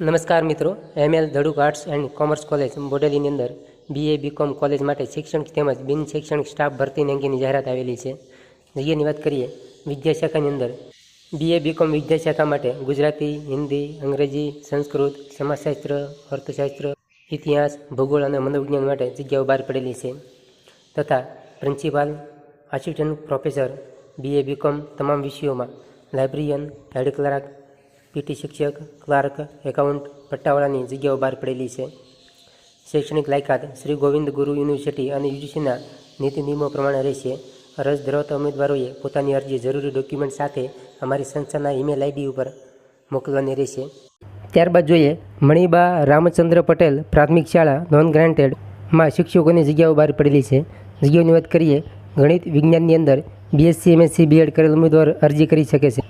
નમસ્કાર મિત્રો ML Dhaduk arts and commerce college, બોડેલીની અંદર બીએ બીકોમ કોલેજ માટે શૈક્ષણિક તેમજ બિન શૈક્ષણિક સ્ટાફ ભરતીની અંગેની જાહેરાત આવેલી છે. જગ્યાની વાત કરીએ, વિદ્યાશાખાની અંદર બીએ બીકોમ વિદ્યાશાખા માટે ગુજરાતી, હિન્દી, અંગ્રેજી, સંસ્કૃત, સમાજશાસ્ત્ર, અર્થશાસ્ત્ર, ઇતિહાસ, ભૂગોળ અને મનોવિજ્ઞાન માટે જગ્યાઓ બહાર પડેલી છે. તથા principal assistant professor BA BCom તમામ વિષયોમાં લાઇબ્રેરિયન હેડ ક્લાર્ક પીટી શિક્ષક, ક્લાર્ક, એકાઉન્ટ પટ્ટાવાળાની જગ્યાઓ બહાર પડેલી છે. શૈક્ષણિક લાયકાત શ્રી ગોવિંદ ગુરુ યુનિવર્સિટી અને યુજીસીના નીતિ નિયમો પ્રમાણે રહેશે. અરજ ધરાવતા ઉમેદવારોએ પોતાની અરજી જરૂરી ડોક્યુમેન્ટ સાથે અમારી સંસ્થાના ઈમેલ આઈડી ઉપર મોકલવાની રહેશે. ત્યારબાદ જોઈએ, મણિબા રામચંદ્ર પટેલ પ્રાથમિક શાળા, નોન ગ્રાન્ટેડમાં શિક્ષકોની જગ્યાઓ બહાર પડેલી છે. જગ્યાઓની વાત કરીએ, ગણિત વિજ્ઞાનની અંદર બીએસસી એમએસસી બીએડ કરેલ ઉમેદવાર અરજી કરી શકે છે.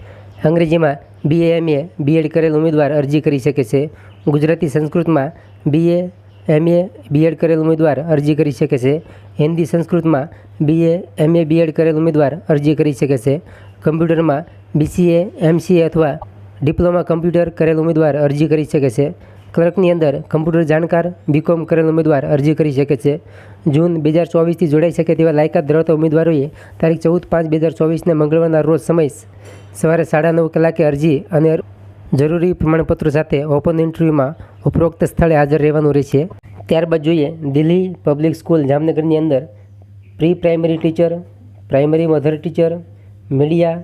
અંગ્રેજીમાં બીએ એમએ બીએડ કરેલ ઉમેદવાર અરજી કરી શકે છે. ગુજરાતી સંસ્કૃતમાં બીએ એમએ બીએડ કરેલ ઉમેદવાર અરજી કરી શકે છે. હિન્દી સંસ્કૃતમાં બીએ એમએ બીએડ કરેલ ઉમેદવાર અરજી કરી શકે છે. કમ્પ્યુટરમાં બીસીએ એમસીએ અથવા ડિપ્લોમા કમ્પ્યુટર કરેલ ઉમેદવાર અરજી કરી શકે છે. ક્લર્કની અંદર કમ્પ્યુટર જાણકાર બીકોમ કરેલ ઉમેદવાર અરજી કરી શકે છે. જૂન બે હજાર ચોવીસથી જોડાઈ શકે તેવા લાયકાત ધરાવતા ઉમેદવારોએ તારીખ ચૌદ પાંચ બે હજાર ચોવીસને મંગળવારના રોજ સમય સવારે સાડા નવ કલાકે અરજી અને જરૂરી પ્રમાણપત્રો સાથે ઓપન ઇન્ટરવ્યૂમાં ઉપરોક્ત સ્થળે હાજર રહેવાનું રહેશે. ત્યારબાદ જોઈએ, દિલ્હી પબ્લિક સ્કૂલ જામનગરની અંદર pre primary teacher, primary mother teacher, media,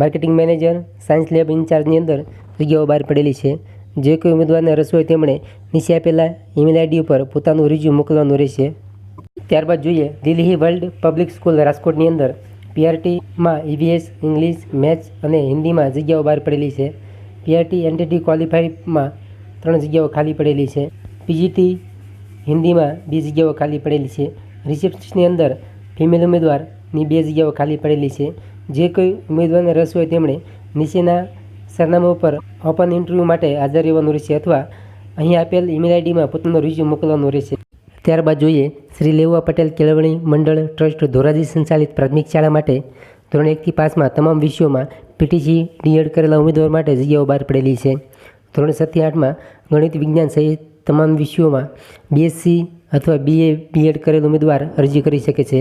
marketing manager, science lab ઇન્ચાર્જની અંદર જગ્યાઓ બહાર પડેલી છે. જે કોઈ ઉમેદવારને રસ હોય તેમણે નીચે આપેલા ઈમેલ આઈડી ઉપર પોતાનું રિઝ્યુ મોકલવાનું રહેશે. ત્યારબાદ જોઈએ, દિલ્હી વર્લ્ડ પબ્લિક સ્કૂલ રાજકોટની અંદર પીઆરટીમાં ઈવીએસ ઇંગ્લિશ મેથ્સ અને હિન્દીમાં જગ્યાઓ બહાર પડેલી છે. પીઆરટી એનટીટી ક્વોલિફાઈમાં ત્રણ જગ્યાઓ ખાલી પડેલી છે. પીજીટી હિન્દીમાં બે જગ્યાઓ ખાલી પડેલી છે. રિસેપ્શનની અંદર ફિમેલ ઉમેદવારની બે જગ્યાઓ ખાલી પડેલી છે. જે કોઈ ઉમેદવારને રસ હોય તેમણે નીચેના સરનામા ઉપર ઓપન ઇન્ટરવ્યૂ માટે હાજર રહેવાનું રહેશે અથવા અહીં આપેલ ઈમેલ આઈડીમાં પોતાનો રિઝ્યુમ મોકલવાનું રહેશે. ત્યારબાદ જોઈએ શ્રી લેવા પટેલ કેળવણી મંડળ ટ્રસ્ટ ધોરાજી સંચાલિત પ્રાથમિક શાળા માટે ધોરણ એકથી પાંચમાં તમામ વિષયોમાં પીટીસી ડીએડ કરેલા ઉમેદવાર માટે જગ્યાઓ બહાર પડેલી છે. ધોરણ સાતથી આઠમાં ગણિત વિજ્ઞાન સહિત તમામ વિષયોમાં બીએસસી અથવા બીએ બીએડ કરેલ ઉમેદવાર અરજી કરી શકે છે.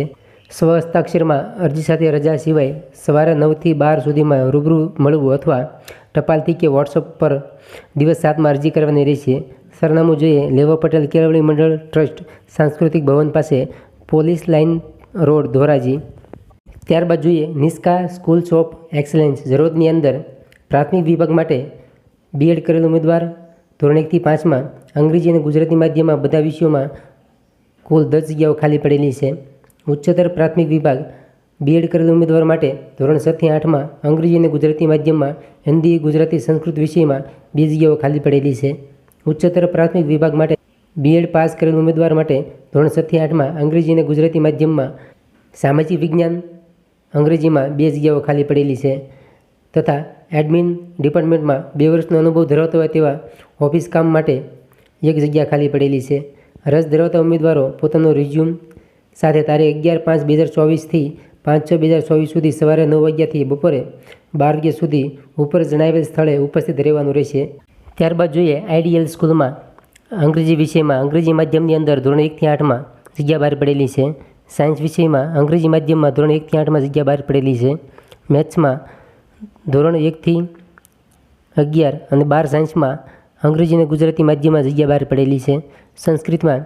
સ્વ હસ્તાક્ષરમાં અરજી સાથે રજા સિવાય સવારે નવથી બાર સુધીમાં રૂબરૂ મળવું અથવા ટપાલથી કે વોટ્સઅપ પર દિવસ સાતમાં અરજી કરવાની રહેશે. સરનામું જોઈએ લેવા પટેલ કેળવણી મંડળ ટ્રસ્ટ સાંસ્કૃતિક ભવન પાસે પોલીસ લાઇન રોડ ધોરાજી. ત્યારબાદ જોઈએ નિસ્કા સ્કૂલ ઓફ એક્સલન્સ જરૂરતની અંદર પ્રાથમિક વિભાગ માટે બીએડ કરેલ ઉમેદવાર ધોરણ એકથી પાંચમાં અંગ્રેજી અને ગુજરાતી માધ્યમમાં બધા વિષયોમાં કુલ દસ જગ્યાઓ ખાલી પડેલી છે. ઉચ્ચતર પ્રાથમિક વિભાગ બીએડ કરેલ ઉમેદવાર માટે ધોરણ છથી આઠમાં અંગ્રેજી અને ગુજરાતી માધ્યમમાં હિન્દી, ગુજરાતી સંસ્કૃત વિષયમાં બે જગ્યાઓ ખાલી પડેલી છે. ઉચ્ચતર પ્રાથમિક વિભાગ માટે બીએડ પાસ કરેલ ઉમેદવાર માટે ધોરણ છથી આઠમાં અંગ્રેજી અને ગુજરાતી માધ્યમમાં સામાજિક વિજ્ઞાન અંગ્રેજીમાં બે જગ્યાઓ ખાલી પડેલી છે તથા એડમિન ડિપાર્ટમેન્ટમાં બે વર્ષનો અનુભવ ધરાવતો હોય તેવા ઓફિસ કામ માટે એક જગ્યા ખાલી પડેલી છે. રસ ધરાવતા ઉમેદવારો પોતાનો રિઝ્યુમ સાથે તારીખ અગિયાર પાંચ બે હજાર ચોવીસથી પાંચ છ બે હજાર ચોવીસ સુધી સવારે નવ વાગ્યાથી બપોરે બાર વાગ્યા સુધી ઉપર જણાવેલ સ્થળે ઉપસ્થિત રહેવાનું રહેશે. ત્યારબાદ જોઈએ આઈડીએલ સ્કૂલમાં અંગ્રેજી વિષયમાં અંગ્રેજી માધ્યમની અંદર ધોરણ એકથી આઠમાં જગ્યા બહાર પડેલી છે. સાયન્સ વિષયમાં અંગ્રેજી માધ્યમમાં ધોરણ એકથી આઠમાં જગ્યા બહાર પડેલી છે. મેથ્સમાં ધોરણ એકથી અગિયાર અને બાર સાયન્સમાં અંગ્રેજી અને ગુજરાતી માધ્યમમાં જગ્યા બહાર પડેલી છે. સંસ્કૃતમાં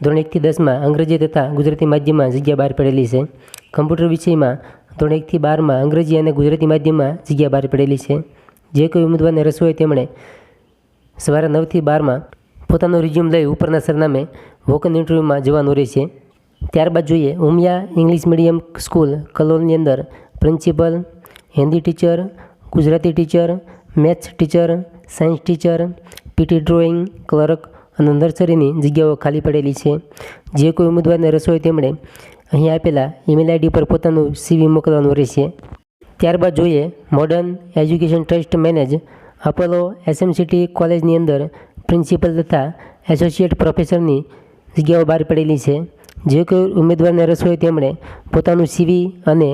ધોરણ એકથી દસમાં અંગ્રેજી તથા ગુજરાતી માધ્યમમાં જગ્યા બહાર પડેલી છે. કમ્પ્યુટર વિષયમાં ધોરણ એકથી બારમાં અંગ્રેજી અને ગુજરાતી માધ્યમમાં જગ્યા બહાર પડેલી છે. જે કોઈ ઉમેદવારને રસ હોય તેમણે સવારે નવથી બારમાં પોતાનું રિઝ્યુમ લઈ ઉપરના સરનામે વોકન ઇન્ટરવ્યૂમાં જવાનું રહેશે ત્યારબાદ જોઈએ ઉમિયા ઇંગ્લિશ મીડિયમ સ્કૂલ કલોલની અંદર principal Hindi teacher Gujarati teacher maths teacher science teacher PT drawing clerk અને નર્સરીની જગ્યાઓ ખાલી પડેલી છે. જે કોઈ ઉમેદવારને રસ હોય તેમણે અહીં આપેલા ઈમેલ આઈડી પર પોતાનું સીવી મોકલવાનું રહેશે. ત્યારબાદ જોઈએ modern education trust manage Apollo SMCT કોલેજની અંદર પ્રિન્સિપલ તથા એસોસિએટ પ્રોફેસરની જગ્યાઓ બહાર પડેલી છે. જે કોઈ ઉમેદવારને રસ હોય તેમણે પોતાનું સીવી અને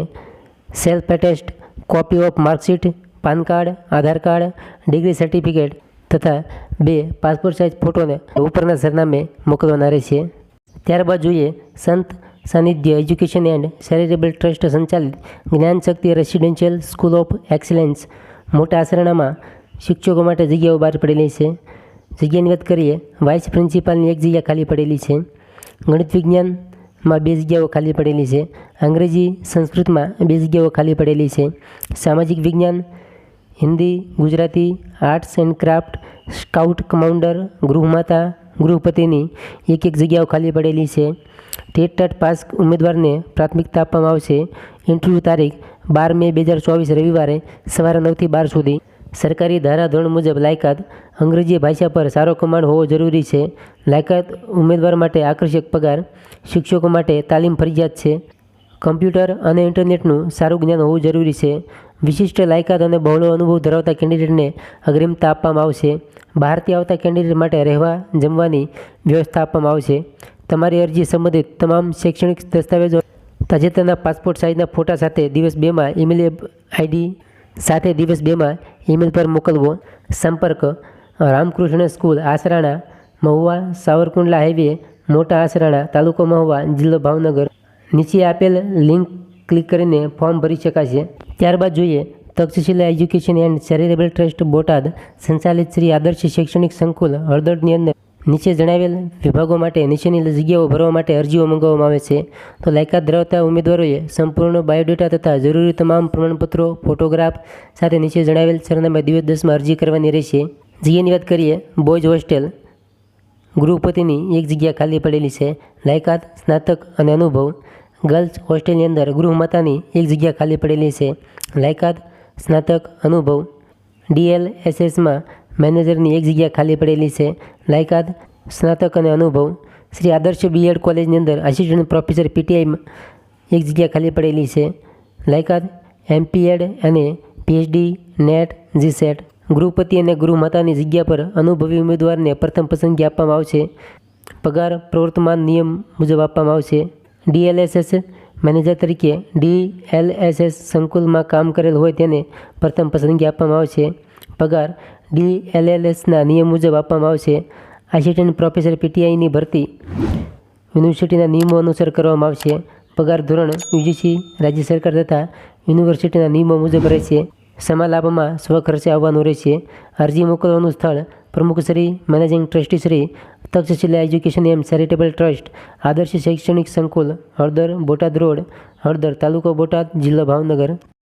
self attest copy of marksheet PAN card Aadhaar card degree certificate તથા બે પાસપોર્ટ સાઇઝ ફોટોને ઉપરના સરનામે મોકલવાના રહેશે. ત્યારબાદ જોઈએ Sant Sanidhya education and charitable trust સંચાલિત Gyanshakti residential school of excellence મોટા આસરણામાં શિક્ષકો માટે જગ્યાઓ બહાર પડેલી છે. જગ્યાની વાત કરીએ વાઇસ પ્રિન્સિપાલની એક જગ્યા ખાલી પડેલી છે. ગણિત વિજ્ઞાનમાં બે જગ્યાઓ ખાલી પડેલી છે. અંગ્રેજી સંસ્કૃતમાં બે જગ્યાઓ ખાલી પડેલી છે. સામાજિક વિજ્ઞાન Hindi, Gujarati, arts and craft, scout commander ગૃહમાતા, ગૃહપતિની એક એક જગ્યાઓ ખાલી પડેલી છે. ટેટ ટેટ પાસ ઉમેદવારને પ્રાથમિકતા આપવામાં આવશે. ઇન્ટરવ્યૂ તારીખ બાર મે બે હજાર ચોવીસ રવિવારે સવારે નવથી બાર સુધી. સરકારી ધારાધોરણ મુજબ લાયકાત અંગ્રેજી ભાષા પર સારો કમાન્ડ હોવો જરૂરી છે. લાયકાત ઉમેદવાર માટે આકર્ષક પગાર, શિક્ષકો માટે તાલીમ ફરજિયાત છે. કમ્પ્યુટર અને ઇન્ટરનેટનું સારું જ્ઞાન હોવું જરૂરી છે. વિશિષ્ટ લાયકાત અને બહોળો અનુભવ ધરાવતા કેન્ડિડેટને અગ્રિમતા આપવામાં આવશે. બહારથી આવતા કેન્ડિડેટ માટે રહેવા, જમવાની વ્યવસ્થા આપવામાં આવશે. તમારી અરજી સંબંધિત તમામ શૈક્ષણિક દસ્તાવેજો તાજેતરના પાસપોર્ટ સાઇઝના ફોટા સાથે દિવસ બેમાં ઈમેલ આઈડી સાથે દિવસ બેમાં ઈમેલ પર મોકલવો. સંપર્ક. રામકૃષ્ણ સ્કૂલ, આસરાણા, મહુવા, સાવરકુંડલા હાઈવે, મોટા આસરાણા તાલુકો મહુવા જિલ્લો ભાવનગર. નીચે આપેલ લિંક ક્લિક કરીને ફોર્મ ભરી શકાશે. ત્યારબાદ જોઈએ, Takshashila education and charitable trust Botad સંચાલિત શ્રી આદર્શ શૈક્ષણિક સંકુલ હળદરની અંદર નીચે જણાવેલ વિભાગો માટે નીચેની જગ્યાઓ ભરવા માટે અરજીઓ મંગાવવામાં આવે છે. તો લાયકાત ધરાવતા ઉમેદવારોએ સંપૂર્ણ બાયોડેટા તથા જરૂરી તમામ પ્રમાણપત્રો, ફોટોગ્રાફ સાથે નીચે જણાવેલ સરનામે દિવસ દસમાં અરજી કરવાની રહેશે. જગ્યાની વાત કરીએ, બોયઝ હોસ્ટેલ ગૃહપતિની એક જગ્યા ખાલી પડેલી છે. લાયકાત, સ્નાતક અને અનુભવ. ગર્લ્સ હોસ્ટેલની અંદર ગૃહમાતાની એક જગ્યા ખાલી પડેલી છે. લાયકાત, સ્નાતક, અનુભવ. ડીએલએસએસમાં મેનેજરની એક જગ્યા ખાલી પડેલી છે. લાયકાત, સ્નાતક અને અનુભવ. શ્રી આદર્શ બીએડ કોલેજની અંદર આસિસ્ટન્ટ પ્રોફેસર પીટીઆઈમાં એક જગ્યા ખાલી પડેલી છે. લાયકાત એમપીએડ અને પીએચડી નેટ જીસેટ ગૃહપતિ અને ગૃહમાતાની જગ્યા પર અનુભવી ઉમેદવારને પ્રથમ પસંદગી આપવામાં આવશે. પગાર, પ્રવર્તમાન નિયમ મુજબ આપવામાં આવશે. ડીએલએસએસ મેનેજર તરીકે ડીએલએસએસ સંકુલમાં કામ કરેલ હોય તેને પ્રથમ પસંદગી આપવામાં આવશે પગાર ડીએલએલએસના નિયમ મુજબ આપવામાં આવશે આસિસ્ટન્ટ પ્રોફેસર પીટીઆઈની ભરતી યુનિવર્સિટીના નિયમો અનુસાર કરવામાં આવશે પગાર ધોરણ યુજીસી, રાજ્ય સરકાર તથા યુનિવર્સિટીના નિયમો મુજબ રહેશે સમા લાભમાં સ્વખર્ચે આવવાનું રહેશે અરજી મોકલવાનું સ્થળ પ્રમુખશ્રી મેનેજિંગ ટ્રસ્ટીશ્રી તક્ષશિલા એજ્યુકેશન એમ ચેરિટેબલ ટ્રસ્ટ, આદર્શ શૈક્ષણિક સંકુલ, હળદર બોટાદ રોડ, હળદર તાલુકો બોટાદ, જિલ્લો ભાવનગર.